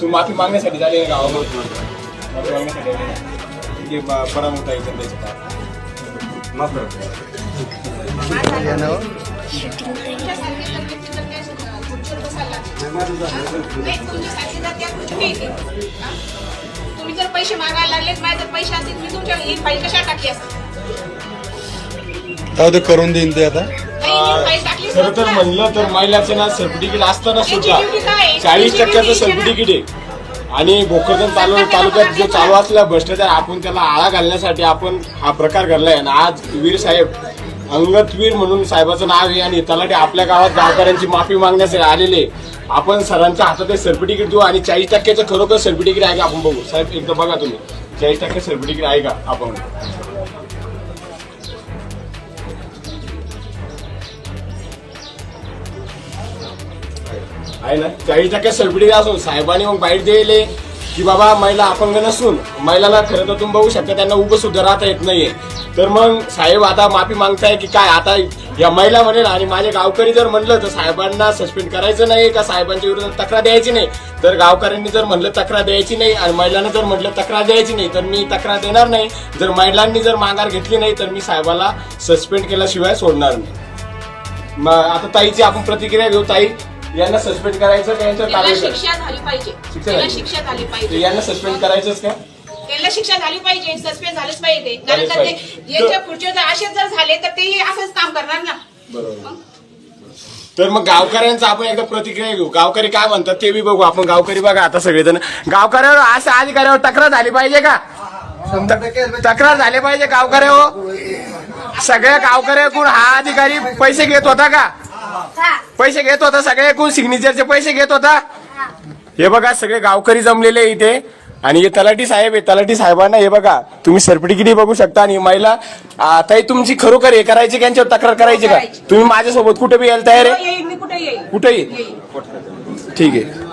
तू माफी मागण्यासाठी झाली गावामध्ये माफी मागण्यासाठी आली ब- बरा मोठा इथं त्याचं काय माफ. हा? तुम्ही जर पैसे मागायला लागले माझे जर पैसे असतील मी तुमच्या ही फाईल कशा टाकली असते जाऊ दे करून देईन ते आता खरं तर. म्हणलं तर महिलाचं ना सर्टिफिकेट असताना सुद्धा आहे? चाळीस याची टक्क्याचं आहे ना. सर्टिफिकेट आहे आणि भोकरदन तालु तालुक्यात जो चालू असलेला भ्रष्टाचार आपण त्याला आळा घालण्यासाठी आपण हा प्रकार घडलाय आणि आज वीर साहेब अंगतवीर म्हणून साहेबाचं नाव आहे आणि तलाठी आपल्या गावात गावकऱ्यांची माफी मागण्यासाठी आलेले आपण सरांच्या हातात सर्टिफिकेट देऊ आणि चाळीस टक्क्याचं खरोखर सर्टिफिकेट आहे का आपण बघू साहेब एकदा बघा तुम्ही चाळीस टक्के सर्टिफिकेट आहे का आपण आहे ना? चाळीस टक्के सर्टिफिकेट असून साहेबांनी मग बाईट दिले की बाबा महिला अपंग नसून महिलाला खरं तर तुम्ही बघू शकता त्यांना उभं सुद्धा राहता येत नाहीये. तर मग साहेब आता माफी मागताय की काय? आता या महिला म्हणेल आणि माझे गावकरी जर म्हणलं तर साहेबांना सस्पेंड करायचं नाही का? साहेबांच्या विरोधात तक्रार द्यायची नाही. तर गावकऱ्यांनी जर म्हणलं तक्रार द्यायची नाही आणि महिलांना जर म्हटलं तक्रार द्यायची नाही तर मी तक्रार देणार नाही. जर महिलांनी जर माघार घेतली नाही तर मी साहेबाला सस्पेंड केल्याशिवाय सोडणार नाही. मग आता ताईची आपण प्रतिक्रिया घेऊ. ताई यांना सस्पेंड करायचं का कारवाई करायची? शिक्षा झाली पाहिजे. शिक्षा झाली. शिक्षा झाली तर पाहिजे यांना सस्पेंड करायचंच का? त्याला शिक्षा झाली पाहिजे. सस्पेंड झालंच पाहिजे. कारण झालंच का ते पाहिजे. याच्या पुढचे जर असेच जर झाले तर ते असंच काम करणार ना. बरोबर. तर मग गावकऱ्यांचा आपण एकदा प्रतिक्रिया घेऊ. गावकरी काय म्हणतात ते बी बघू. आपण गावकरी बघा आता सगळेजण. गावकऱ्यावर असं अधिकाऱ्यावर तक्रार झाली पाहिजे का? तक्रार झाली पाहिजे गावकऱ्यावर? सगळ्या गावकऱ्याकडून हा अधिकारी पैसे घेत होता का? पैसे घेत होता सगळ्याकडून सिग्नेचरचे पैसे घेत होता. हे. बघा सगळे गावकरी जमलेले इथे. आणि हे तलाठी साहेब आहे तलाठी साहेबांना हे बघा तुम्ही सर्टिफिकेट बघू शकता. आणि महिला आता तुमची खरोखर हे करायची का यांच्यावर तक्रार करायची का? तुम्ही माझ्यासोबत कुठे बी यायला तयार आहे? कुठे येईल? ठीक आहे.